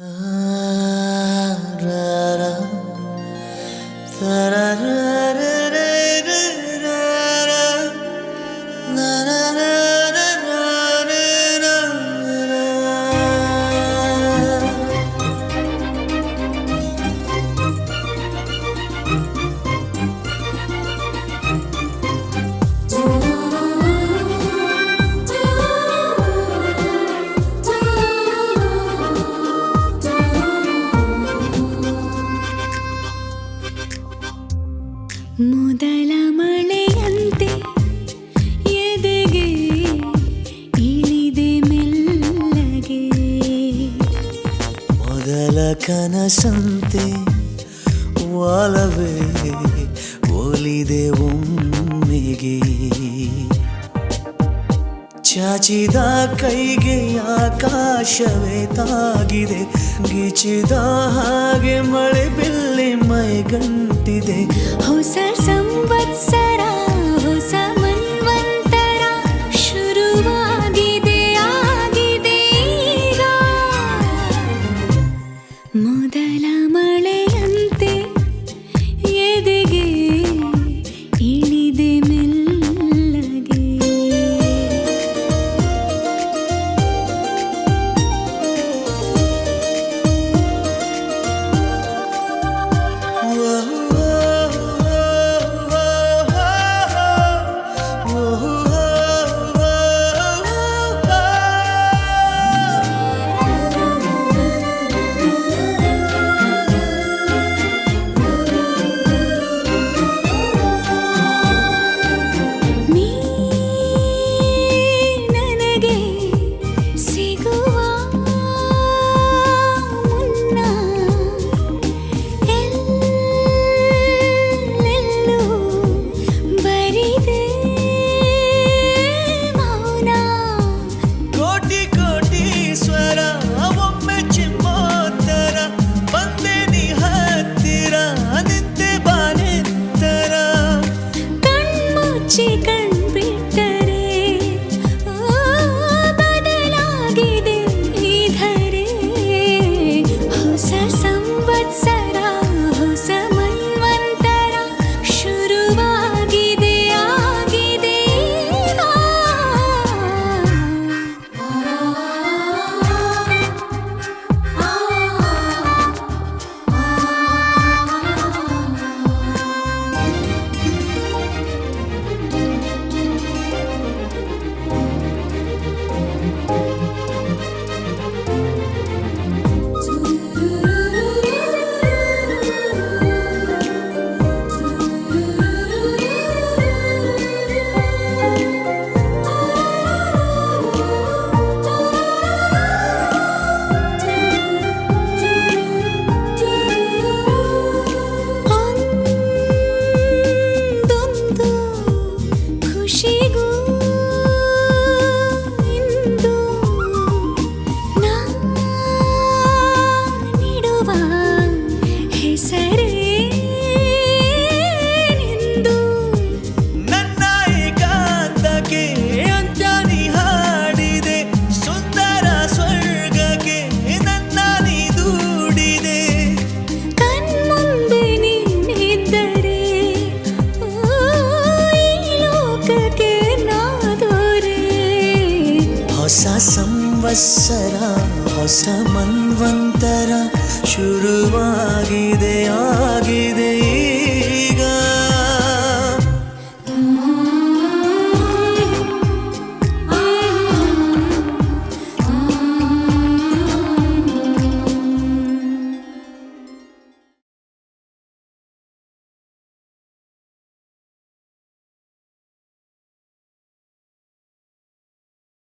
love. ಮೊದಲ ಮಳೆಯಂತೆ ಎದೆಗೆ ಇಳಿದೆ ಮೆಲ್ಲಗೆ? ಮೊದಲ ಕನಸಂತೆ ವಾಲವೇ ಒಲಿದೆ ಒಮ್ಮೆಗೆ? ಚಾಚಿದ ಕೈಗೆ ಆಕಾಶವೇ ತಾಗಿದೆ. ಗಿಚಿದ ಹಾಗೆ ಮಳೆ ಬಿಲ್ಲಿ ಮೈಗಂಟಿದೆ. ಹೊಸ ಸಂವತ್ಸರ 几个 ಹೊಸ ಸಂವತ್ಸರ ಹೊಸ ಮನ್ವಂತರ ಶುರುವಾಗಿದೆ.